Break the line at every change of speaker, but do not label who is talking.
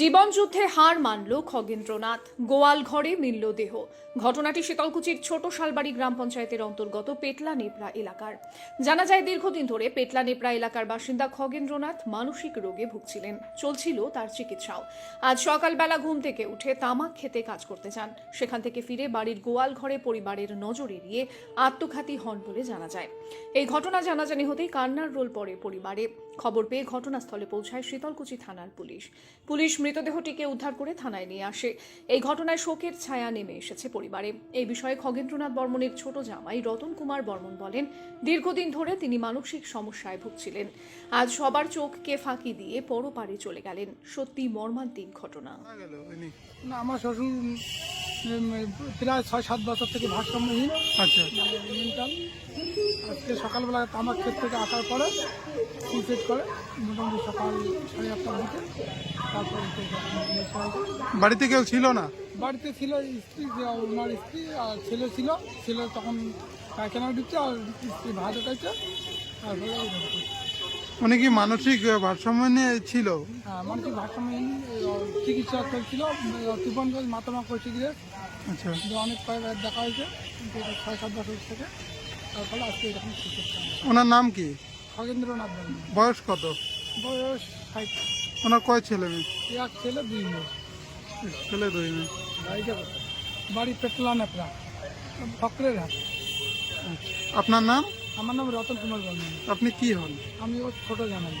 জীবনযুদ্ধে হার মানল খগেন্দ্রনাথ। গোয়াল ঘরে মিলল দেহ। ঘটনাটি শীতলকুচির ছোট শালবাড়ি গ্রাম পঞ্চায়েতের অন্তর্গত পেটলা নেপড়া এলাকার। জানা যায়, দীর্ঘদিন ধরে পেটলা নেপড়া এলাকার বাসিন্দা খগেন্দ্রনাথ মানসিক রোগে ভুগছিলেন। চলছিল তার চিকিৎসাও। আজ সকালবেলা ঘুম থেকে উঠে তামাক খেতে কাজ করতে যান। সেখান থেকে ফিরে বাড়ির গোয়াল ঘরে পরিবারের নজর এড়িয়ে আত্মঘাতী হন বলে জানা যায়। এই ঘটনা জানাজানি হতেই কান্নার রোল পড়ে পরিবারে। খবর পেয়ে ঘটনাস্থলে পৌঁছায় শীতলকুচি থানার পুলিশ। পুলিশ মৃতদেহটিকে উদ্ধার করে থানায় নিয়ে আসে। এই ঘটনায় শোকের ছায়া নেমে এসেছে পরিবারে। এই বিষয়ে খগেন্দ্রনাথ বর্মনের ছোট জামাই রতন কুমার বর্মন বলেন, দীর্ঘদিন ধরে তিনি মানসিক সমস্যায় ভুগছিলেন। আজ সবার চোখকে ফাঁকি দিয়ে পরপারে চলে গেলেন। সত্যি মর্মান্তিক ঘটনা।
আমার শ্বশুর প্রায় ছয় সাত বছর থেকে ভারসাম্যহীন।
আচ্ছা।
মেন্টাল আজকে সকালবেলা তামাক ক্ষেত থেকে আসার পরে সুইসাইড করে মোটামুটি সকাল সাড়ে আটটার দিকে। তারপরে।
বাড়িতে কেউ ছিল না?
বাড়িতে ছিল স্ত্রী যে ওনার স্ত্রী আর ছেলে ছিল। ছেলে তখন পায়খানা দিচ্ছে আর স্ত্রী ভাত খাইছে। তারপরে
উনি কি মানসিক ভারসাম্য নিয়ে ছিল?
হ্যাঁ, মানসিক ভারসাম্যহীন চিকিৎসা চলছিল তুফানগঞ্জ মাতামা গিয়ে।
আচ্ছা।
অনেক কয়েকবার দেখা হয়েছে ছয় সাত বছর থেকে। তার ফলে আজকে এরকম
ওনার নাম কি?
খগেন্দ্রনাথ
বয়স কত?
বয়স ষাট।
ওনার কয় ছেলে মেয়ে?
এক ছেলে দুই মেয়ে।
ছেলে দুই মেয়ে।
বাড়ি পেটলা নেপড়া ফকরের হাট।
আপনার নাম?
আমার নাম রতন কুমার বর্মন।
আপনি কি হন?
আমি ওর ছোট জানাই